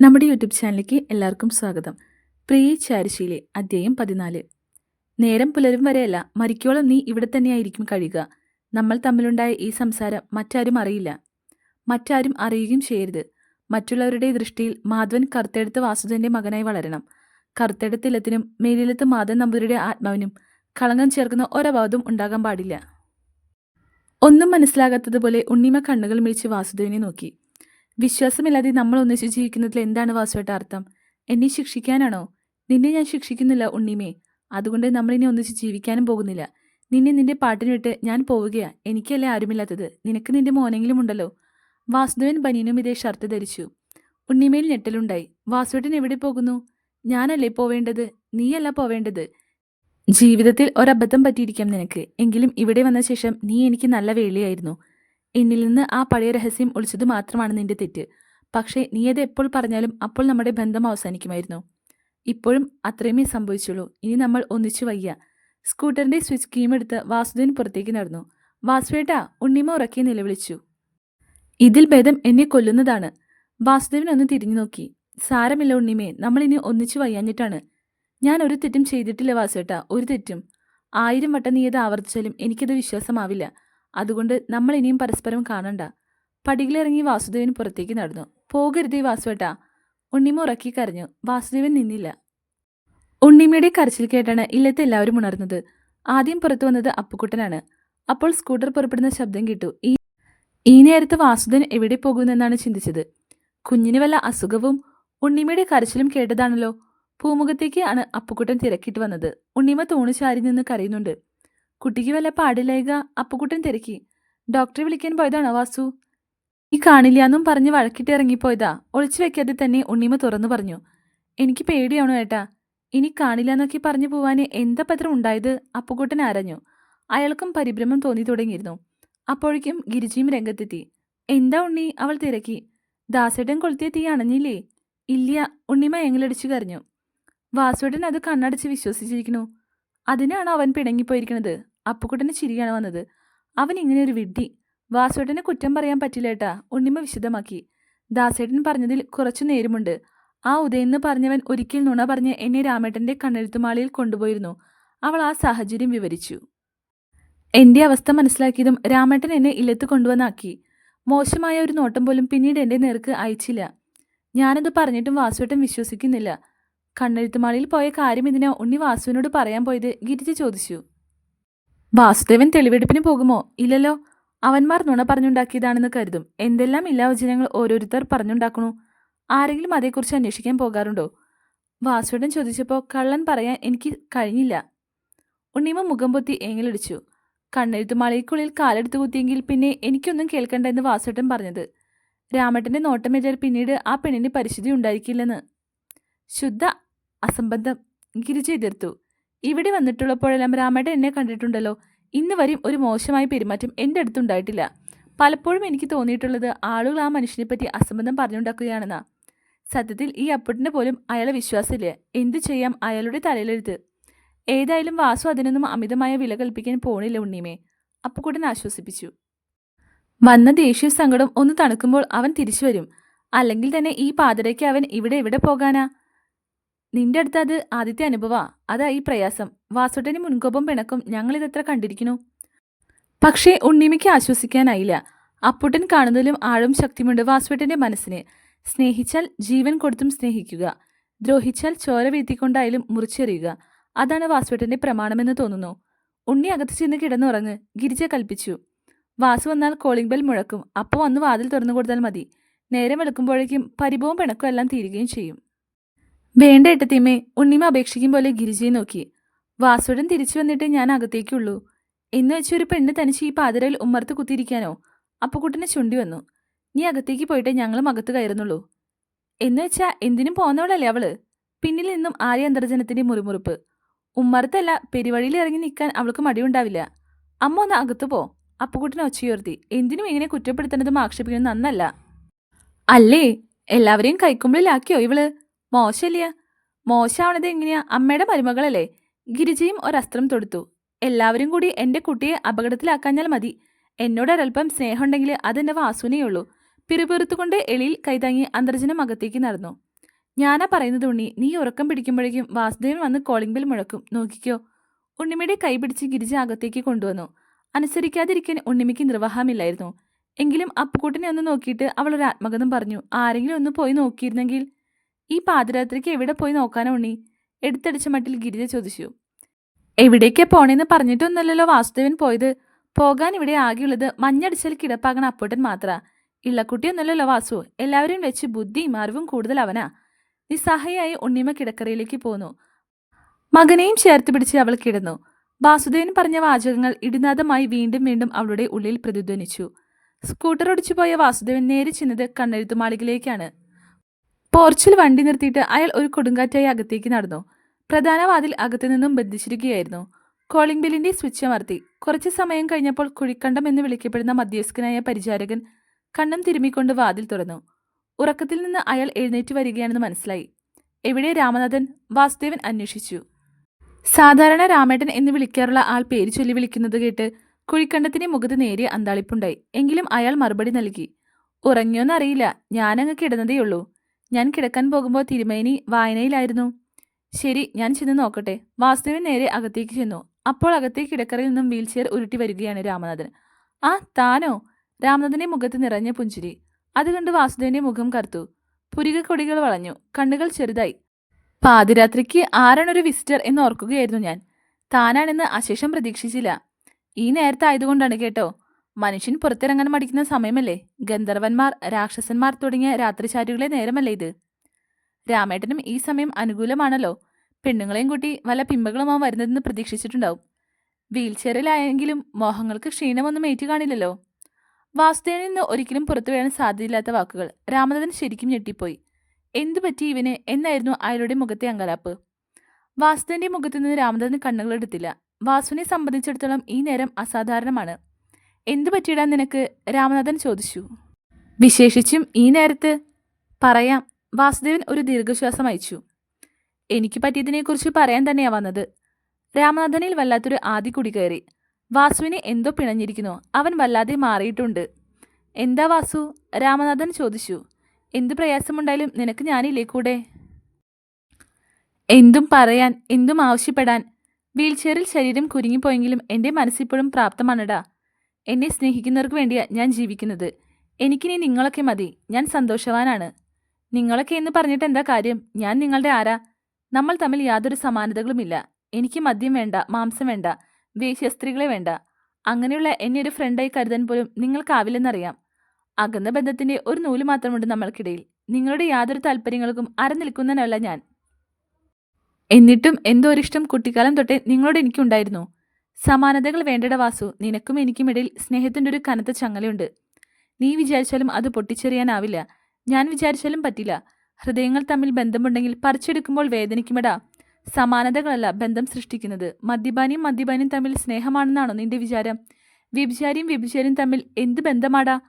നമ്മുടെ യൂട്യൂബ് ചാനലിലേക്ക് എല്ലാവർക്കും സ്വാഗതം. പ്രിയ ചാരിശീലെ അധ്യായം പതിനാല്. നേരം പുലരും വരെയല്ല മരിക്കോളം നീ ഇവിടെ തന്നെയായിരിക്കും കഴിയുക. നമ്മൾ തമ്മിലുണ്ടായ ഈ സംസാരം മറ്റാരും അറിയില്ല. മറ്റാരും അറിയുകയും ചെയ്യരുത്. മറ്റുള്ളവരുടെ ദൃഷ്ടിയിൽ മാധവൻ കറുത്തെടുത്ത് വാസുദേവന്റെ മകനായി വളരണം. കറുത്തെടുത്ത ഇലത്തിനും മേലിലത്ത് മാധവൻ നമ്പൂരിയുടെ ആത്മാവിനും കളങ്കം ചേർക്കുന്ന ഒരഭാവതും ഉണ്ടാകാൻ പാടില്ല. ഒന്നും മനസ്സിലാകാത്തതുപോലെ ഉണ്ണിമ കണ്ണുകൾ മിഴിച്ച് വാസുദേവനെ നോക്കി. വിശ്വാസമില്ലാതെ നമ്മൾ ഒന്നിച്ച് ജീവിക്കുന്നതിൽ എന്താണ് വാസുവേട്ട അർത്ഥം? എന്നെ ശിക്ഷിക്കാനാണോ? നിന്നെ ഞാൻ ശിക്ഷിക്കുന്നില്ല ഉണ്ണിമേ. അതുകൊണ്ട് നമ്മൾ ഇനി ഒന്നിച്ച് ജീവിക്കാനും പോകുന്നില്ല. നിന്നെ നിന്റെ പാട്ടിന് വിട്ട് ഞാൻ പോവുകയാ. എനിക്കല്ലേ ആരുമില്ലാത്തത്? നിനക്ക് നിന്റെ മോനെങ്കിലും ഉണ്ടല്ലോ. വാസുദേവൻ ബനിയനും ഇതേ ഷർട്ട് ധരിച്ചു. ഉണ്ണിമേൽ ഞെട്ടലുണ്ടായി. വാസുവേട്ടൻ എവിടെ പോകുന്നു? ഞാനല്ലേ പോവേണ്ടത്? നീയല്ല പോവേണ്ടത്? ജീവിതത്തിൽ ഒരബദ്ധം പറ്റിയിരിക്കാം നിനക്ക്. എങ്കിലും ഇവിടെ വന്ന ശേഷം നീ എനിക്ക് നല്ല വേളിയായിരുന്നു എന്നിൽ നിന്ന് ആ പഴയ രഹസ്യം ഒളിച്ചത് മാത്രമാണ് നിന്റെ തെറ്റ്. പക്ഷേ നീ അത് എപ്പോൾ പറഞ്ഞാലും അപ്പോൾ നമ്മുടെ ബന്ധം അവസാനിക്കുമായിരുന്നു. ഇപ്പോഴും അത്രയുമേ സംഭവിച്ചുള്ളൂ. ഇനി നമ്മൾ ഒന്നിച്ചു വയ്യ. സ്കൂട്ടറിന്റെ സ്വിച്ച് കീമെടുത്ത് വാസുദേവൻ പുറത്തേക്ക് നടന്നു. വാസുവേട്ടാ ഉണ്ണിമ ഉറക്കി നിലവിളിച്ചു. ഇതിൽ ഭേദം എന്നെ കൊല്ലുന്നതാണ് വാസുദേവൻ ഒന്ന് തിരിഞ്ഞു നോക്കി. സാരമില്ല ഉണ്ണിമേ നമ്മൾ ഇനി ഒന്നിച്ചു വയ്യാഞ്ഞിട്ടാണ്. ഞാൻ ഒരു തെറ്റും ചെയ്തിട്ടില്ല വാസുവേട്ടാ ഒരു തെറ്റും. ആയിരം വട്ടം നീ അത് ആവർത്തിച്ചാലും എനിക്കത് വിശ്വാസമാവില്ല. അതുകൊണ്ട് നമ്മൾ ഇനിയും പരസ്പരം കാണണ്ട. പടികളിറങ്ങി വാസുദേവൻ പുറത്തേക്ക് നടന്നു. പോകരുതേ വാസുവേട്ടാ. ഉണ്ണിമ ഉറക്കി കരഞ്ഞു. വാസുദേവൻ നിന്നില്ല. ഉണ്ണിമയുടെ കരച്ചിൽ കേട്ടാണ് ഇല്ലത്തെ എല്ലാവരും ഉണർന്നത്. ആദ്യം പുറത്തു വന്നത് അപ്പുക്കുട്ടനാണ്. അപ്പോൾ സ്കൂട്ടർ പുറപ്പെടുന്ന ശബ്ദം കേട്ടു. ഈ ഈ നേരത്ത് വാസുദേവൻ എവിടെ പോകുമെന്നാണ് ചിന്തിച്ചത്. കുഞ്ഞിന് വല്ല അസുഖവും ഉണ്ണിമയുടെ കരച്ചിലും കേട്ടതാണല്ലോ. പൂമുഖത്തേക്ക് ആണ് അപ്പുക്കുട്ടൻ തിരക്കിട്ട് വന്നത്. ഉണ്ണിമ തോണിച്ചാരി ചാരി നിന്ന് കരയുന്നുണ്ട്. കുട്ടിക്ക് വല്ല പാടില്ലേക അപ്പുക്കുട്ടൻ തിരക്കി. ഡോക്ടറെ വിളിക്കാൻ പോയതാണോ വാസു? ഈ കാണില്ലാന്നും പറഞ്ഞ് വഴക്കിട്ട് ഇറങ്ങിപ്പോയതാ. ഒളിച്ചു വെക്കാതെ തന്നെ ഉണ്ണിമ തുറന്നു പറഞ്ഞു. എനിക്ക് പേടിയാണോ ഏട്ടാ? ഇനി കാണില്ലാന്നൊക്കെ പറഞ്ഞു പോവാന് എന്താ പത്രം ഉണ്ടായത്? അപ്പുക്കുട്ടൻ ആരഞ്ഞു. അയാൾക്കും പരിഭ്രമം തോന്നി തുടങ്ങിയിരുന്നു. അപ്പോഴേക്കും ഗിരിജിയും രംഗത്തെത്തി. എന്താ ഉണ്ണി? അവൾ തിരക്കി. ദാസേട്ടൻ കൊളുത്തിയ തീ അണഞ്ഞില്ലേ? ഇല്ല ഉണ്ണിമ എങ്ങലടിച്ചു കരഞ്ഞു. വാസുവേട്ടൻ അത് കണ്ണടച്ച് വിശ്വസിച്ചിരിക്കുന്നു. അതിനാണ് അവൻ പിണങ്ങിപ്പോയിരിക്കുന്നത് അപ്പുക്കുട്ടന് ചിരിയാണ് വന്നത്. അവൻ ഇങ്ങനെ ഒരു വിഡ്ഢി. വാസുവേട്ടനെ കുറ്റം പറയാൻ പറ്റില്ല ഏട്ടാ. ഉണ്ണിമ വിശദമാക്കി. ദാസേട്ടൻ പറഞ്ഞതിൽ കുറച്ചു നേരമുണ്ട്. ആ ഉദയെന്ന് പറഞ്ഞവൻ ഒരിക്കൽ നുണ പറഞ്ഞ് എന്നെ രാമേട്ടന്റെ കണ്ണെഴുത്തുമാളിയിൽ കൊണ്ടുപോയിരുന്നു. അവൾ ആ സാഹചര്യം വിവരിച്ചു. എന്റെ അവസ്ഥ മനസ്സിലാക്കിയതും രാമേട്ടൻ എന്നെ ഇല്ലത്ത് കൊണ്ടുവന്നാക്കി. മോശമായ ഒരു നോട്ടം പോലും പിന്നീട് എന്റെ നേർക്ക് അയച്ചില്ല. ഞാനത് പറഞ്ഞിട്ടും വാസുവേട്ടൻ വിശ്വസിക്കുന്നില്ല. കണ്ണെഴുത്തുമാളിയിൽ പോയ കാര്യം ഇതിനെ ഉണ്ണി വാസുവിനോട് പറയാൻ പോയത് ഗിരിജ ചോദിച്ചു. വാസുദേവൻ തെളിവെടുപ്പിന് പോകുമോ? ഇല്ലല്ലോ. അവന്മാർ നുണ പറഞ്ഞുണ്ടാക്കിയതാണെന്ന് കരുതും. എന്തെല്ലാം ഇല്ലാവചനങ്ങൾ ഓരോരുത്തർ പറഞ്ഞുണ്ടാക്കണു? ആരെങ്കിലും അതേക്കുറിച്ച് അന്വേഷിക്കാൻ പോകാറുണ്ടോ? വാസുവേട്ടൻ ചോദിച്ചപ്പോൾ കള്ളൻ പറയാൻ എനിക്ക് കഴിഞ്ഞില്ല. ഉണ്ണിമ മുഖം പൊത്തി ഏങ്ങലടിച്ചു. കണ്ണെഴുത്തുമാളിക്കുള്ളിൽ കാലെടുത്ത് കുത്തിയെങ്കിൽ പിന്നെ എനിക്കൊന്നും കേൾക്കണ്ട എന്ന് വാസുവേട്ടൻ പറഞ്ഞത്. രാമേട്ടന്റെ നോട്ടമേറ്റാൽ പിന്നീട് ആ പെണ്ണിന് പരിശുദ്ധി ഉണ്ടായിരിക്കില്ലെന്ന്. ശുദ്ധ അസംബന്ധം ഗിരിജ എതിർത്തു. ഇവിടെ വന്നിട്ടുള്ളപ്പോഴെല്ലാം രാമേട്ടൻ എന്നെ കണ്ടിട്ടുണ്ടല്ലോ. ഇന്ന് വരെയും ഒരു മോശമായ പെരുമാറ്റം എന്റെ അടുത്തുണ്ടായിട്ടില്ല. പലപ്പോഴും എനിക്ക് തോന്നിയിട്ടുള്ളത് ആളുകൾ ആ മനുഷ്യനെ പറ്റി അസംബന്ധം പറഞ്ഞുണ്ടാക്കുകയാണെന്നാ. സത്യത്തിൽ ഈ അപ്പുട്ടിന് പോലും അയാളെ വിശ്വാസമില്ല. എന്തു ചെയ്യാം? അയാളുടെ തലയിലെഴുത്ത്. ഏതായാലും വാസു അതിനൊന്നും അമിതമായ വില കൽപ്പിക്കാൻ പോണില്ല ഉണ്ണിമേ. അപ്പുക്കുട്ടൻ ആശ്വസിപ്പിച്ചു. വന്ന ദേഷ്യ സങ്കടം ഒന്ന് തണുക്കുമ്പോൾ അവൻ തിരിച്ചു വരും. അല്ലെങ്കിൽ തന്നെ ഈ പാതിരയ്ക്ക് അവൻ ഇവിടെ എവിടെ പോകാനാ? നിന്റെ അടുത്ത് അത് ആദ്യത്തെ അനുഭവാ. അതാ ഈ പ്രയാസം. വാസുട്ടന് മുൻകോപം പിണക്കും ഞങ്ങളിതെത്ര കണ്ടിരിക്കുന്നു? പക്ഷേ ഉണ്ണിമയ്ക്ക് ആശ്വസിക്കാനായില്ല. അപ്പുട്ടൻ കാണുന്നതിലും ആഴം ശക്തിയുണ്ട് വാസുവേട്ടന്റെ മനസ്സിന്. സ്നേഹിച്ചാൽ ജീവൻ കൊടുത്തും സ്നേഹിക്കുക. ദ്രോഹിച്ചാൽ ചോര വീഴ്ത്തിക്കൊണ്ടായാലും മുറിച്ചെറിയുക. അതാണ് വാസുവേട്ടന്റെ പ്രമാണമെന്ന് തോന്നുന്നു. ഉണ്ണി അകത്ത് ചെന്ന് കിടന്നുറങ്ങ് ഗിരിജ കൽപ്പിച്ചു. വാസു വന്നാൽ കോളിംഗ് ബെൽ മുഴക്കും. അപ്പോൾ വന്ന് വാതിൽ തുറന്നു കൊടുത്താൽ മതി. നേരം വെളുക്കുമ്പോഴേക്കും പരിഭവം പിണക്കും എല്ലാം തീരുകയും ചെയ്യും. വേണ്ട ഏട്ടത്തിയമ്മേ ഉണ്ണിമ അപേക്ഷിക്കും പോലെ ഗിരിജയെ നോക്കി. വാസുടൻ തിരിച്ചു വന്നിട്ട് ഞാൻ അകത്തേക്കുള്ളൂ. എന്ന് വെച്ച് ഒരു പെണ്ണ് തനിച്ച് ഈ പാതിരയിൽ ഉമ്മർത്ത് കുത്തിയിരിക്കാനോ? അപ്പുക്കുട്ടനെ ചുണ്ടി വന്നു. നീ അകത്തേക്ക് പോയിട്ട് ഞങ്ങളും അകത്ത് കയറുന്നുള്ളൂ. എന്ന് വെച്ചാ എന്തിനും പോന്നവളല്ലേ അവൾ? പിന്നിൽ നിന്നും ആര്യ അന്തർജനത്തിന്റെ മുറിമുറുപ്പ്. ഉമ്മറത്തല്ല പെരുവഴിയിൽ ഇറങ്ങി നിൽക്കാൻ അവൾക്ക് മടിയുണ്ടാവില്ല. അമ്മ ഒന്ന് അകത്ത് പോ. അപ്പുകുട്ടിനെ ഒച്ചയുയർത്തി. എന്തിനും ഇങ്ങനെ കുറ്റപ്പെടുത്തുന്നതും ആക്ഷേപിക്കുന്നതും നന്നല്ല. അല്ലേ? എല്ലാവരെയും കൈക്കുമ്പിളിലാക്കിയോ ഇവൾ? മോശമില്ല മോശമാവണത് എങ്ങനെയാ? അമ്മയുടെ മരുമകളല്ലേ? ഗിരിജയും ഒരസ്ത്രം തൊടുത്തു. എല്ലാവരും കൂടി എന്റെ കുട്ടിയെ അപകടത്തിലാക്കാഞ്ഞാൽ മതി. എന്നോട് ഒരൽപ്പം സ്നേഹമുണ്ടെങ്കിൽ അതെന്റെ വാസുവിനേ ഉള്ളൂ. പിറുപിറുത്തുകൊണ്ട് എളിയിൽ കൈതാങ്ങി അന്തർജനം അകത്തേക്ക് നടന്നു. ഞാനാ പറയുന്നത് ഉണ്ണി നീ ഉറക്കം പിടിക്കുമ്പോഴേക്കും വാസുദേവൻ വന്ന് കോളിംഗ് ബെൽ മുഴക്കും. നോക്കിക്കോ. ഉണ്ണിമയുടെ കൈ പിടിച്ച് ഗിരിജ അകത്തേക്ക് കൊണ്ടുവന്നു. അനുസരിക്കാതിരിക്കാൻ ഉണ്ണിമയ്ക്ക് നിർവാഹമില്ലായിരുന്നു. എങ്കിലും അപ്പുകൂട്ടിനെ ഒന്ന് നോക്കിയിട്ട് അവൾ ഒരു ആത്മകഥം പറഞ്ഞു. ആരെങ്കിലും ഒന്ന് പോയി നോക്കിയിരുന്നെങ്കിൽ ഈ പാതിരാത്രിക്ക് എവിടെ പോയി നോക്കാനോ ഉണ്ണി? എടുത്തടിച്ച മട്ടിൽ ഗിരിജ ചോദിച്ചു. എവിടേക്കാ പോണേന്ന് പറഞ്ഞിട്ടൊന്നുമല്ലല്ലോ വാസുദേവൻ പോയത്. പോകാൻ ഇവിടെ ആകെയുള്ളത് മഞ്ഞടിച്ചാൽ കിടപ്പാകണ അപ്പോട്ടൻ മാത്രാ. ഇള്ളക്കുട്ടിയൊന്നുമല്ലല്ലോ വാസു. എല്ലാവരും വെച്ച് ബുദ്ധിയും അറിവും കൂടുതൽ അവനാ. നിസ്സഹായായി ഉണ്ണിമ കിടക്കറയിലേക്ക് പോന്നു. മകനെയും ചേർത്ത് പിടിച്ച് അവൾ കിടന്നു. വാസുദേവൻ പറഞ്ഞ വാചകങ്ങൾ ഇടിനാദമായി വീണ്ടും വീണ്ടും അവളുടെ ഉള്ളിൽ പ്രതിധ്വനിച്ചു. സ്കൂട്ടർ ഓടിച്ചു പോയ വാസുദേവൻ നേരെ ചെന്നത് കണ്ണെഴുത്തുമാളികയിലേക്കാണ് പോർച്ചിൽ വണ്ടി നിർത്തിയിട്ട് അയാൾ ഒരു കൊടുങ്കാറ്റായി അകത്തേക്ക് നടന്നു. പ്രധാന വാതിൽ അകത്തു നിന്നും ബന്ധിച്ചിരിക്കുകയായിരുന്നു. കോളിംഗ് ബില്ലിന്റെ സ്വിച്ച് അമർത്തി. കുറച്ചു സമയം കഴിഞ്ഞപ്പോൾ കുഴിക്കണ്ടം എന്ന് വിളിക്കപ്പെടുന്ന മധ്യസ്ഥനായ പരിചാരകൻ കണ്ണം തിരുമ്മിക്കൊണ്ട് വാതിൽ തുറന്നു. ഉറക്കത്തിൽ നിന്ന് അയാൾ എഴുന്നേറ്റ് വരികയാണെന്ന് മനസ്സിലായി. എവിടെ രാമനാഥൻ? വാസുദേവൻ അന്വേഷിച്ചു. സാധാരണ രാമേട്ടൻ എന്ന് വിളിക്കാറുള്ള ആൾ പേര് ചൊല്ലി വിളിക്കുന്നത് കേട്ട് കുഴിക്കണ്ടത്തിന്റെ മുഖത്ത് നേരിയ അന്താളിപ്പുണ്ടായി. എങ്കിലും അയാൾ മറുപടി നൽകി. ഉറങ്ങിയോന്നറിയില്ല. ഞാനങ്ങ് കിടന്നതേയുള്ളൂ. ഞാൻ കിടക്കാൻ പോകുമ്പോൾ തിരുമേനി വായനയിലായിരുന്നു. ശരി ഞാൻ ചെന്ന് നോക്കട്ടെ. വാസുദേവൻ നേരെ അകത്തേക്ക് ചെന്നു. അപ്പോൾ അകത്തേക്ക് കിടക്കറിൽ നിന്നും വീൽചെയർ ഉരുട്ടി വരികയാണ് രാമനാഥൻ. ആ താനോ? രാമനാഥന്റെ മുഖത്ത് നിറഞ്ഞ പുഞ്ചിരി. അതുകൊണ്ട് വാസുദേവന്റെ മുഖം കറുത്തു. പുരികക്കൊടികൾ വളഞ്ഞു. കണ്ണുകൾ ചെറുതായി. പാതിരാത്രിക്ക് ആരാണൊരു വിസിറ്റർ എന്ന് ഓർക്കുകയായിരുന്നു ഞാൻ. താനാണെന്ന് അശേഷം പ്രതീക്ഷിച്ചില്ല. ഈ നേരത്തെ ആയതുകൊണ്ടാണ് കേട്ടോ. മനുഷ്യൻ പുറത്തിറങ്ങാൻ മടിക്കുന്ന സമയമല്ലേ? ഗന്ധർവന്മാർ രാക്ഷസന്മാർ തുടങ്ങിയ രാത്രിചാരികളെ നേരമല്ലേ ഇത്? രാമേട്ടനും ഈ സമയം അനുകൂലമാണല്ലോ. പെണ്ണുങ്ങളെയും കൂട്ടി വല്ല പിമ്പകളുമാ വരുന്നതെന്ന് പ്രതീക്ഷിച്ചിട്ടുണ്ടാവും. വീൽചെയറിലായെങ്കിലും മോഹങ്ങൾക്ക് ക്ഷീണമൊന്നും ഏറ്റു കാണില്ലല്ലോ വാസുദേവനിൽ നിന്ന് ഒരിക്കലും പുറത്തു വീഴാൻ സാധ്യതയില്ലാത്ത വാക്കുകൾ രാമനാഥൻ ശരിക്കും ഞെട്ടിപ്പോയി. എന്തു പറ്റി ഇവന്? എന്നായിരുന്നു അയാളുടെ മുഖത്തെ അങ്കലാപ്പ്. വാസുദേവന്റെ മുഖത്തു നിന്ന് രാമനാഥൻ കണ്ണുകളെടുത്തില്ല. വാസുവിനെ സംബന്ധിച്ചിടത്തോളം ഈ നേരം അസാധാരണമാണ്. എന്തു പറ്റിയിടാൻ നിനക്ക്? രാമനാഥൻ ചോദിച്ചു. വിശേഷിച്ചും ഈ നേരത്ത് പറയാം. വാസുദേവൻ ഒരു ദീർഘശ്വാസം അയച്ചു. എനിക്ക് പറ്റിയതിനെക്കുറിച്ച് പറയാൻ തന്നെയാ വന്നത്. രാമനാഥനിൽ വല്ലാത്തൊരു ആദി കുടി കയറി. വാസുവിനെ എന്തോ പിണഞ്ഞിരിക്കുന്നു. അവൻ വല്ലാതെ മാറിയിട്ടുണ്ട്. എന്താ വാസു? രാമനാഥൻ ചോദിച്ചു. എന്തു പ്രയാസമുണ്ടായാലും നിനക്ക് ഞാനില്ലേ കൂടെ? എന്തും പറയാൻ എന്തും ആവശ്യപ്പെടാൻ വീൽചെയറിൽ ശരീരം കുരുങ്ങിപ്പോയെങ്കിലും എന്റെ മനസ്സിപ്പോഴും പ്രാപ്തമാണടാ. എന്നെ സ്നേഹിക്കുന്നവർക്ക് വേണ്ടിയാ ഞാൻ ജീവിക്കുന്നത്. എനിക്കിനി നിങ്ങളൊക്കെ മതി. ഞാൻ സന്തോഷവാനാണ്. നിങ്ങളൊക്കെ എന്ന് പറഞ്ഞിട്ട് എന്താ കാര്യം? ഞാൻ നിങ്ങളുടെ ആരാ? നമ്മൾ തമ്മിൽ യാതൊരു സമാനതകളുമില്ല എനിക്ക് മദ്യം വേണ്ട മാംസം വേണ്ട വേശ്യസ്ത്രീകളെ വേണ്ട. അങ്ങനെയുള്ള എന്നെ ഒരു ഫ്രണ്ടായി കരുതാൻ പോലും നിങ്ങൾക്കാവില്ലെന്നറിയാം അകന്ന ബന്ധത്തിന്റെ ഒരു നൂൽ മാത്രമുണ്ട് നമ്മൾക്കിടയിൽ. നിങ്ങളുടെ യാതൊരു താല്പര്യങ്ങൾക്കും അരനിൽക്കുന്നതിനല്ല ഞാൻ. എന്നിട്ടും എന്തോ ഒരിഷ്ടം കുട്ടിക്കാലം തൊട്ടേ നിങ്ങളോട് എനിക്കുണ്ടായിരുന്നു. സമാനതകൾ വേണ്ടട വാസു. നിനക്കും എനിക്കും ഇടയിൽ സ്നേഹത്തിന്റെ ഒരു കനത്ത ചങ്ങലയുണ്ട്. നീ വിചാരിച്ചാലും അത് പൊട്ടിച്ചെറിയാനാവില്ല. ഞാൻ വിചാരിച്ചാലും പറ്റില്ല. ഹൃദയങ്ങൾ തമ്മിൽ ബന്ധമുണ്ടെങ്കിൽ പറിച്ചെടുക്കുമ്പോൾ വേദനിക്കുമെടാ. സമാനതകളല്ല ബന്ധം സൃഷ്ടിക്കുന്നത്. മദ്യപാനിയും മദ്യപാനിയും തമ്മിൽ സ്നേഹമാണെന്നാണോ നിന്റെ വിചാരം? വ്യഭിചാരിയും വ്യഭിചാരിയും തമ്മിൽ എന്ത് ബന്ധമാടാ?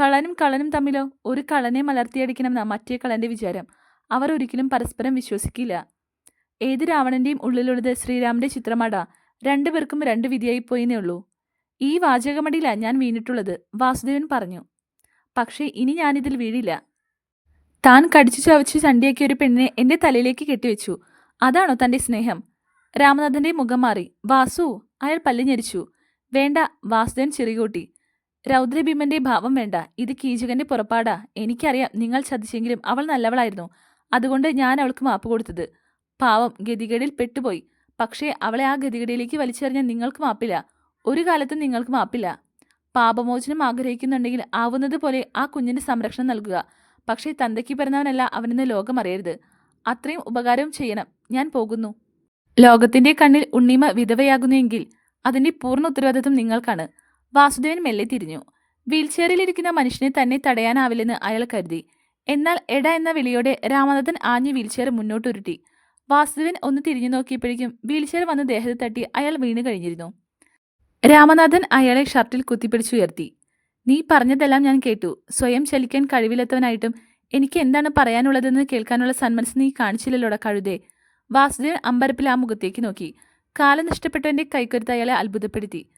കളനും കളനും തമ്മിലോ? ഒരു കളനെ മലർത്തിയടിക്കണമെന്ന മറ്റേ കളന്റെ വിചാരം. അവർ ഒരിക്കലും പരസ്പരം വിശ്വസിക്കില്ല. ഏത് രാവണന്റെയും ഉള്ളിലുള്ളത് ശ്രീരാമന്റെ ചിത്രമാടാ. രണ്ടുപേർക്കും രണ്ട് വിധിയായി പോയിന്നേ ഉള്ളൂ ഈ വാചകമടിയിലാ ഞാൻ വീണിട്ടുള്ളത് വാസുദേവൻ പറഞ്ഞു. പക്ഷേ ഇനി ഞാനിതിൽ വീഴില്ല. താൻ കടിച്ചു ചവച്ച് ചണ്ടിയാക്കിയ ഒരു പെണ്ണിനെ എന്റെ തലയിലേക്ക് കെട്ടിവെച്ചു. അതാണോ തന്റെ സ്നേഹം? രാമനാഥന്റെ മുഖം മാറി. വാസു അയാൾ പല്ല് ഞെരിച്ചു. വേണ്ട വാസുദേവൻ ചിറികൂട്ടി രൗദ്രഭീമന്റെ ഭാവം വേണ്ട. ഇത് കീചകന്റെ പുറപ്പാടാ. എനിക്കറിയാം നിങ്ങൾ ചതിച്ചെങ്കിലും അവൾ നല്ലവളായിരുന്നു. അതുകൊണ്ട് ഞാൻ അവൾക്ക് മാപ്പ് കൊടുത്തത്. പാവം ഗതികേടിൽ പെട്ടുപോയി. പക്ഷേ അവളെ ആ ഗതികടിയിലേക്ക് വലിച്ചെറിഞ്ഞാൽ നിങ്ങൾക്ക് മാപ്പില്ല. ഒരു കാലത്തും നിങ്ങൾക്ക് മാപ്പില്ല. പാപമോചനം ആഗ്രഹിക്കുന്നുണ്ടെങ്കിൽ ആവുന്നത് പോലെ ആ കുഞ്ഞിന് സംരക്ഷണം നൽകുക. പക്ഷേ തന്തയ്ക്ക് പിറന്നവനല്ല അവനെന്ന് ലോകം അറിയരുത്. അത്രയും ഉപകാരവും ചെയ്യണം. ഞാൻ പോകുന്നു. ലോകത്തിന്റെ കണ്ണിൽ ഉണ്ണിമ വിധവയാകുന്നുവെങ്കിൽ അതിന്റെ പൂർണ ഉത്തരവാദിത്വം നിങ്ങൾക്കാണ്. വാസുദേവൻ മെല്ലെ തിരിഞ്ഞു. വീൽചെയറിലിരിക്കുന്ന മനുഷ്യനെ തന്നെ തടയാനാവില്ലെന്ന് അയാൾ കരുതി. എന്നാൽ എട എന്ന വിളിയോടെ രാമനാഥൻ ആഞ്ഞു വീൽചെയർ മുന്നോട്ടുരുട്ടി വാസുദേവൻ ഒന്ന് തിരിഞ്ഞു നോക്കിയപ്പോഴേക്കും വീൽചെയർ വന്ന് ദേഹത്ത് തട്ടി അയാൾ വീണ് കഴിഞ്ഞിരുന്നു. രാമനാഥൻ അയാളെ ഷർട്ടിൽ കുത്തിപ്പിടിച്ചുയർത്തി നീ പറഞ്ഞതെല്ലാം ഞാൻ കേട്ടു. സ്വയം ചലിക്കാൻ കഴിവില്ലാത്തവനായിട്ടും എനിക്ക് എന്താണ് പറയാനുള്ളതെന്ന് കേൾക്കാനുള്ള സന്മനസ് നീ കാണിച്ചില്ലല്ലോടാ കഴുതേ? വാസുദേവൻ അമ്പരപ്പിൽ ആ മുഖത്തേക്ക് നോക്കി. കാലം നഷ്ടപ്പെട്ടവന്റെ കൈക്കരുത്ത് അയാളെ അത്ഭുതപ്പെടുത്തി.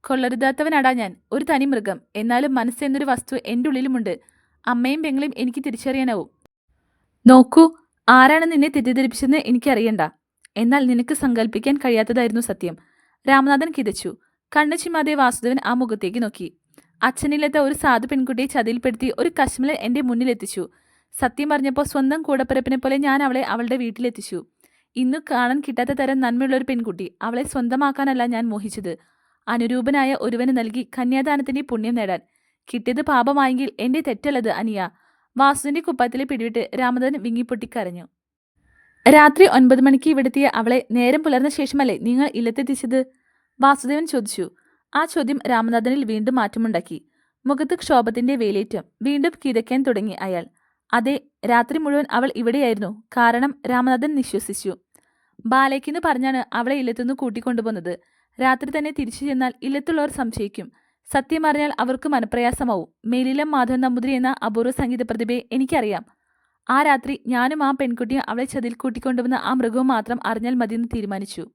കൊള്ളരുതാത്തവനാടാ ഞാൻ. ഒരു തനി മൃഗം. എന്നാലും മനസ്സെന്നൊരു വസ്തു എന്റെ ഉള്ളിലുമുണ്ട്. അമ്മയും പെങ്ങളെയും എനിക്ക് തിരിച്ചറിയാനാവും. നോക്കൂ. ആരാണ് നിന്നെ തെറ്റിദ്ധരിപ്പിച്ചെന്ന് എനിക്കറിയണ്ട. എന്നാൽ നിനക്ക് സങ്കല്പിക്കാൻ കഴിയാത്തതായിരുന്നു സത്യം. രാമനാഥൻ കിതച്ചു. കണ്ണു ചിമ്മാതെ വാസുദേവൻ ആ മുഖത്തേക്ക് നോക്കി. അച്ഛനില്ലാത്ത ഒരു സാധു പെൺകുട്ടിയെ ചതിയിൽപ്പെടുത്തി ഒരു കശ്മലൻ എന്റെ മുന്നിലെത്തിച്ചു. സത്യം പറഞ്ഞപ്പോൾ സ്വന്തം കൂടപ്പിറപ്പിനെ പോലെ ഞാൻ അവളെ അവളുടെ വീട്ടിലെത്തിച്ചു. ഇന്ന് കാണാൻ കിട്ടാത്ത തരം നന്മയുള്ള ഒരു പെൺകുട്ടി. അവളെ സ്വന്തമാക്കാനല്ല ഞാൻ മോഹിച്ചത്. അനുരൂപനായ ഒരുവന് നൽകി കന്യാദാനത്തിന്റെ പുണ്യം നേടാൻ. കിട്ടിയത് പാപമായെങ്കിൽ എന്റെ തെറ്റല്ലത് അനിയ. വാസുവിന്റെ കുപ്പത്തിലെ പിടിവിട്ട് രാമദൻ വിങ്ങിപ്പൊട്ടിക്കരഞ്ഞു രാത്രി ഒൻപത് മണിക്ക് ഇവിടെത്തിയ അവളെ നേരം പുലർന്ന ശേഷമല്ലേ നിങ്ങൾ ഇല്ലത്തെത്തിച്ചത്? വാസുദേവൻ ചോദിച്ചു. ആ ചോദ്യം രാമനാഥനിൽ വീണ്ടും മാറ്റമുണ്ടാക്കി. മുഖത്ത് ക്ഷോഭത്തിന്റെ വേലേറ്റം വീണ്ടും കിതയ്ക്കാൻ തുടങ്ങി അയാൾ. അതെ രാത്രി മുഴുവൻ അവൾ ഇവിടെയായിരുന്നു. കാരണം രാമനാഥൻ നിശ്വസിച്ചു. ബാലേക്കെന്ന് പറഞ്ഞാണ് അവളെ ഇല്ലത്തുനിന്ന് കൂട്ടിക്കൊണ്ടുപോകുന്നത്. രാത്രി തന്നെ തിരിച്ചു ചെന്നാൽ ഇല്ലത്തുള്ളവർ സംശയിക്കും. സത്യം അറിഞ്ഞാൽ അവർക്ക് മനപ്രയാസമാവും. മേലിലം മാധവൻ നമ്പൂതിരി എന്ന അപൂർവ സംഗീത പ്രതിഭയെ എനിക്കറിയാം. ആ രാത്രി ഞാനും ആ പെൺകുട്ടിയും അവളെ ചതിൽ കൂട്ടിക്കൊണ്ടുവന്ന ആ മൃഗവും മാത്രം അറിഞ്ഞാൽ മതിയെന്ന് തീരുമാനിച്ചു.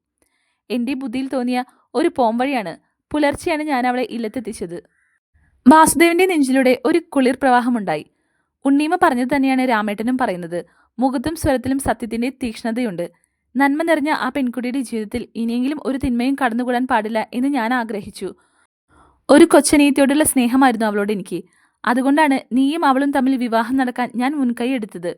എന്റെ ബുദ്ധിയിൽ തോന്നിയ ഒരു പോംവഴിയാണ് പുലർച്ചെയാണ് ഞാൻ അവളെ ഇല്ലത്തെത്തിച്ചത്. വാസുദേവന്റെ നെഞ്ചിലൂടെ ഒരു കുളിർ പ്രവാഹമുണ്ടായി. ഉണ്ണീമ പറഞ്ഞത് തന്നെയാണ് രാമേട്ടനും പറയുന്നത്. മുഖത്തും സ്വരത്തിലും സത്യത്തിന്റെ തീക്ഷ്ണതയുണ്ട്. നന്മ നിറഞ്ഞ ആ പെൺകുട്ടിയുടെ ജീവിതത്തിൽ ഇനിയെങ്കിലും ഒരു തിന്മയും കടന്നുകൂടാൻ പാടില്ല എന്ന് ഞാൻ ആഗ്രഹിച്ചു. ഒരു കൊച്ചനീയത്തോടുള്ള സ്നേഹമായിരുന്നു അവളോട് എനിക്ക്. അതുകൊണ്ടാണ് നീയും അവളും തമ്മിൽ വിവാഹം നടക്കാൻ ഞാൻ മുൻകൈ എടുത്തത്.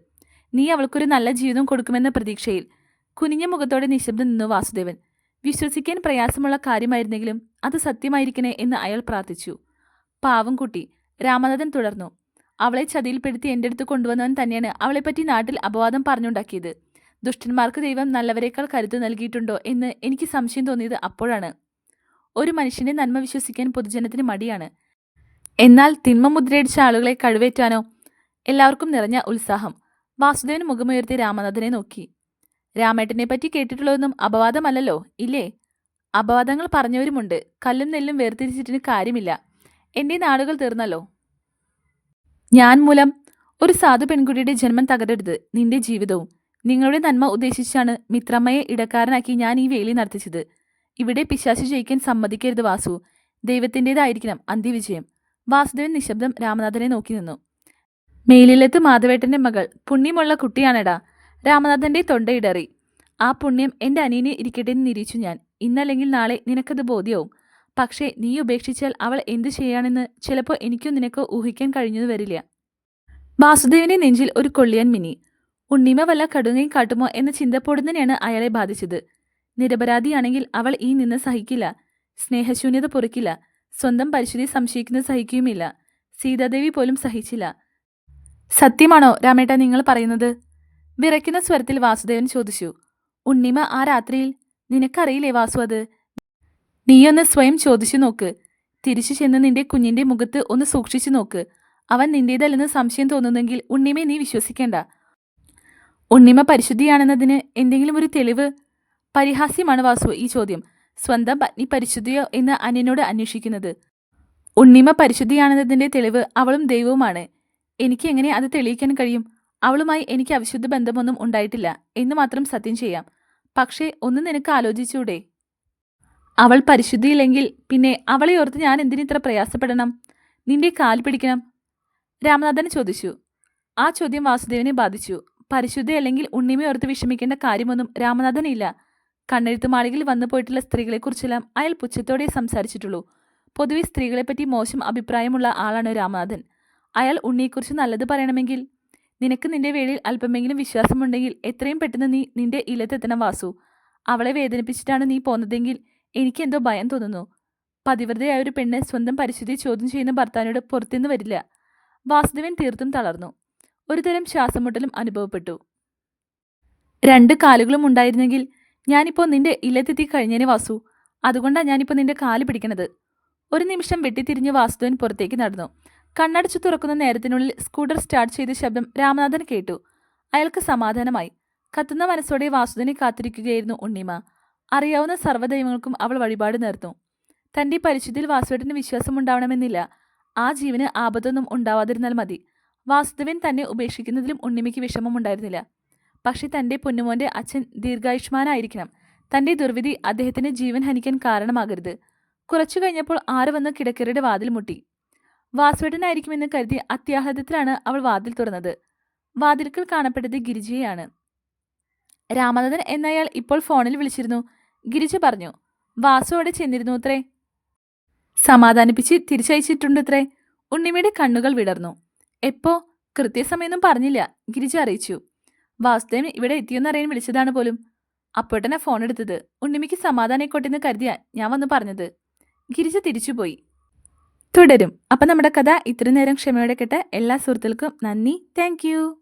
നീ അവൾക്കൊരു നല്ല ജീവിതം കൊടുക്കുമെന്ന പ്രതീക്ഷയിൽ കുനിഞ്ഞ മുഖത്തോടെ നിശബ്ദം നിന്നു വാസുദേവൻ. വിശ്വസിക്കാൻ പ്രയാസമുള്ള കാര്യമായിരുന്നെങ്കിലും അത് സത്യമായിരിക്കണേ എന്ന് അയാൾ പ്രാർത്ഥിച്ചു. പാവം കുട്ടി രാമനാഥൻ തുടർന്നു. അവളെ ചതിയിൽപ്പെടുത്തി എന്റെ അടുത്ത് കൊണ്ടുവന്നവൻ തന്നെയാണ് അവളെപ്പറ്റി നാട്ടിൽ അപവാദം പറഞ്ഞുണ്ടാക്കിയത്. ദുഷ്ടന്മാർക്ക് ദൈവം നല്ലവരെക്കാൾ കരുത്ത് നൽകിയിട്ടുണ്ടോ എന്ന് എനിക്ക് സംശയം തോന്നിയത് അപ്പോഴാണ്. ഒരു മനുഷ്യന്റെ നന്മ വിശ്വസിക്കാൻ പൊതുജനത്തിന് മടിയാണ്. എന്നാൽ തിന്മ മുദ്രയടിച്ച ആളുകളെ കഴിവേറ്റാനോ എല്ലാവർക്കും നിറഞ്ഞ ഉത്സാഹം. വാസുദേവൻ മുഖമുയർത്തി രാമനാഥനെ നോക്കി. രാമേട്ടനെ പറ്റി കേട്ടിട്ടുള്ളതൊന്നും അപവാദമല്ലല്ലോ ഇല്ലേ? അപവാദങ്ങൾ പറഞ്ഞവരുമുണ്ട്. കല്ലും നെല്ലും വേർതിരിച്ചിട്ടിന് കാര്യമില്ല. എന്റെ നാടുകൾ തീർന്നല്ലോ. ഞാൻ മൂലം ഒരു സാധു പെൺകുട്ടിയുടെ ജന്മം തകരരുത് നിന്റെ ജീവിതവും. നിങ്ങളുടെ നന്മ ഉദ്ദേശിച്ചാണ് മിത്രമ്മയെ ഇടക്കാരനാക്കി ഞാൻ ഈ വേലി നടത്തിച്ചത്. ഇവിടെ പിശാശു ജയിക്കാൻ സമ്മതിക്കരുത് വാസു. ദൈവത്തിന്റെതായിരിക്കണം അന്ത്യവിജയം. വാസുദേവൻ നിശബ്ദം രാമനാഥനെ നോക്കി നിന്നു. മേലിലത്ത് മാധവേട്ടന്റെ മകൾ പുണ്യമുള്ള കുട്ടിയാണെടാ. രാമനാഥന്റെ തൊണ്ടയിടറി ആ പുണ്യം എന്റെ അനിയനെ ഇരിക്കട്ടെ എന്ന് നിരീച്ചു ഞാൻ. ഇന്നല്ലെങ്കിൽ നാളെ നിനക്കത് ബോധ്യവും. പക്ഷേ നീ ഉപേക്ഷിച്ചാൽ അവൾ എന്തു ചെയ്യാണെന്ന് ചിലപ്പോൾ എനിക്കോ നിനക്കോ ഊഹിക്കാൻ കഴിഞ്ഞെന്ന് വരില്ല. വാസുദേവന്റെ നെഞ്ചിൽ ഒരു കൊള്ളിയാൻ മിനി ഉണ്ണിമ വല്ല കടുങ്ങയും കാട്ടുമോ എന്ന ചിന്തപ്പോടുന്നതിനെയാണ് അയാളെ ബാധിച്ചത്. നിരപരാധിയാണെങ്കിൽ അവൾ ഈ നിന്ന് സഹിക്കില്ല. സ്നേഹശൂന്യത പൊറുക്കില്ല. സ്വന്തം പരിശുദ്ധി സംശയിക്കുന്നത് സഹിക്കുകയുമില്ല. സീതാദേവി പോലും സഹിച്ചില്ല. സത്യമാണോ രാമേട്ട നിങ്ങൾ പറയുന്നത്? വിറയ്ക്കുന്ന സ്വരത്തിൽ വാസുദേവൻ ചോദിച്ചു. ഉണ്ണിമ ആ രാത്രിയിൽ നിനക്കറിയില്ലേ വാസു അത്? നീയൊന്ന് സ്വയം ചോദിച്ചു നോക്ക്. തിരിച്ചു ചെന്ന് നിന്റെ കുഞ്ഞിന്റെ മുഖത്ത് ഒന്ന് സൂക്ഷിച്ചു നോക്ക്. അവൻ നിന്റേതല്ലെന്ന് സംശയം തോന്നുന്നെങ്കിൽ ഉണ്ണിമയെ നീ വിശ്വസിക്കേണ്ട. ഉണ്ണിമ പരിശുദ്ധിയാണെന്നതിന് എന്തെങ്കിലും ഒരു തെളിവ് പരിഹാസ്യമാണ് വാസു ഈ ചോദ്യം. സ്വന്തം പത്നി പരിശുദ്ധിയോ എന്ന് അന്യനോട് അന്വേഷിക്കുന്നത്. ഉണ്ണിമ പരിശുദ്ധിയാണെന്നതിന്റെ തെളിവ് അവളും ദൈവവുമാണ്. എനിക്ക് എങ്ങനെ അത് തെളിയിക്കാൻ കഴിയും? അവളുമായി എനിക്ക് അവിശുദ്ധ ബന്ധമൊന്നും ഉണ്ടായിട്ടില്ല എന്ന് മാത്രം സത്യം ചെയ്യാം. പക്ഷേ ഒന്ന് നിനക്ക് ആലോചിച്ചൂടെ? അവൾ പരിശുദ്ധിയില്ലെങ്കിൽ പിന്നെ അവളെ ഓർത്ത് ഞാൻ എന്തിനിത്ര പ്രയാസപ്പെടണം? നിന്റെ കാൽ പിടിക്കണം? രാമനാഥൻ ചോദിച്ചു. ആ ചോദ്യം വാസുദേവനെ ബാധിച്ചു. പരിശുദ്ധി അല്ലെങ്കിൽ ഉണ്ണിമയോർത്ത് വിഷമിക്കേണ്ട കാര്യമൊന്നും രാമനാഥനില്ല. കണ്ണെഴുത്ത് മാളികയിൽ വന്നു പോയിട്ടുള്ള സ്ത്രീകളെക്കുറിച്ചെല്ലാം അയാൾ പുച്ഛത്തോടെ സംസാരിച്ചിട്ടുള്ളൂ. പൊതുവെ സ്ത്രീകളെപ്പറ്റി മോശം അഭിപ്രായമുള്ള ആളാണ് രാമനാഥൻ. അയാൾ ഉണ്ണിയെക്കുറിച്ച് നല്ലത് പറയണമെങ്കിൽ നിനക്ക് നിന്റെ വേളിയിൽ അല്പമെങ്കിലും വിശ്വാസമുണ്ടെങ്കിൽ എത്രയും പെട്ടെന്ന് നീ നിന്റെ ഇലത്തെത്തണം വാസു. അവളെ വേദനിപ്പിച്ചിട്ടാണ് നീ പോന്നതെങ്കിൽ എനിക്കെന്തോ ഭയം തോന്നുന്നു. പതിവ്രതയായ ഒരു പെണ്ണ് സ്വന്തം പരിശുദ്ധി ചോദ്യം ചെയ്യുന്ന ഭർത്താവിനോട് പുറത്തുനിന്ന് വരില്ല. വാസുദേവൻ തീർത്തും തളർന്നു. ഒരുതരം ശ്വാസമുട്ടലും അനുഭവപ്പെട്ടു. രണ്ട് കാലുകളും ഉണ്ടായിരുന്നെങ്കിൽ ഞാനിപ്പോൾ നിന്റെ ഇല്ലത്തെത്തി കഴിഞ്ഞേനെ വാസു. അതുകൊണ്ടാണ് ഞാനിപ്പോൾ നിന്റെ കാൽ പിടിക്കണത്. ഒരു നിമിഷം വെട്ടിത്തിരിഞ്ഞ് വാസുദേവൻ പുറത്തേക്ക് നടന്നു. കണ്ണടച്ചു തുറക്കുന്ന നേരത്തിനുള്ളിൽ സ്കൂട്ടർ സ്റ്റാർട്ട് ചെയ്ത ശബ്ദം രാമനാഥൻ കേട്ടു. അയാൾക്ക് സമാധാനമായി. കത്തുന്ന മനസ്സോടെ വാസുദേവനെ കാത്തിരിക്കുകയായിരുന്നു ഉണ്ണിമ. അറിയാവുന്ന സർവദൈവങ്ങൾക്കും അവൾ വഴിപാട് നേർന്നു. തന്റെ പരിശുദ്ധിയിൽ വിശ്വാസം ഉണ്ടാവണമെന്നില്ല ആ ജീവന് ആപത്തൊന്നും ഉണ്ടാവാതിരുന്നാൽ മതി. വാസുദേവൻ തന്നെ ഉപേക്ഷിക്കുന്നതിലും ഉണ്ണിമയ്ക്ക് വിഷമമുണ്ടായിരുന്നില്ല. പക്ഷെ തന്റെ പൊന്നുമോന്റെ അച്ഛൻ ദീർഘായുഷ്മാനായിരിക്കണം. തന്റെ ദുർവിധി അദ്ദേഹത്തിന് ജീവൻ ഹനിക്കാൻ കാരണമാകരുത്. കുറച്ചു കഴിഞ്ഞപ്പോൾ ആര് വന്ന് കിടക്കരയുടെ വാതിൽ മുട്ടി. വാസുവേട്ടനായിരിക്കുമെന്ന് കരുതി അത്യാഹ്ലാദത്തിലാണ് അവൾ വാതിൽ തുറന്നത്. വാതിൽക്കൽ കാണപ്പെട്ടത് ഗിരിജയാണ് രാമനാഥൻ എന്നയാൾ ഇപ്പോൾ ഫോണിൽ വിളിച്ചിരുന്നു. ഗിരിജ പറഞ്ഞു വാസു അവിടെ ചെന്നിരുന്നു അത്രേ. സമാധാനിപ്പിച്ച് തിരിച്ചയച്ചിട്ടുണ്ടത്രേ. ഉണ്ണിമയുടെ കണ്ണുകൾ വിടർന്നു. എപ്പോ? കൃത്യസമയമൊന്നും പറഞ്ഞില്ല ഗിരിജ അറിയിച്ചു. വാസുദേവൻ ഇവിടെ എത്തിയെന്നറിയാൻ വിളിച്ചതാണ് പോലും. അപ്പോട്ടനെ ഫോൺ എടുത്തത്. ഉണ്ണിമിക്ക് സമാധാനായിക്കോട്ടെ എന്ന് കരുതിയാ ഞാൻ വന്ന് പറഞ്ഞത്. ഗിരിജ തിരിച്ചുപോയി. തുടരും. അപ്പം നമ്മുടെ കഥ ഇത്രയും നേരം ക്ഷമയോടെ കേട്ട എല്ലാ സുഹൃത്തുക്കൾക്കും നന്ദി. താങ്ക്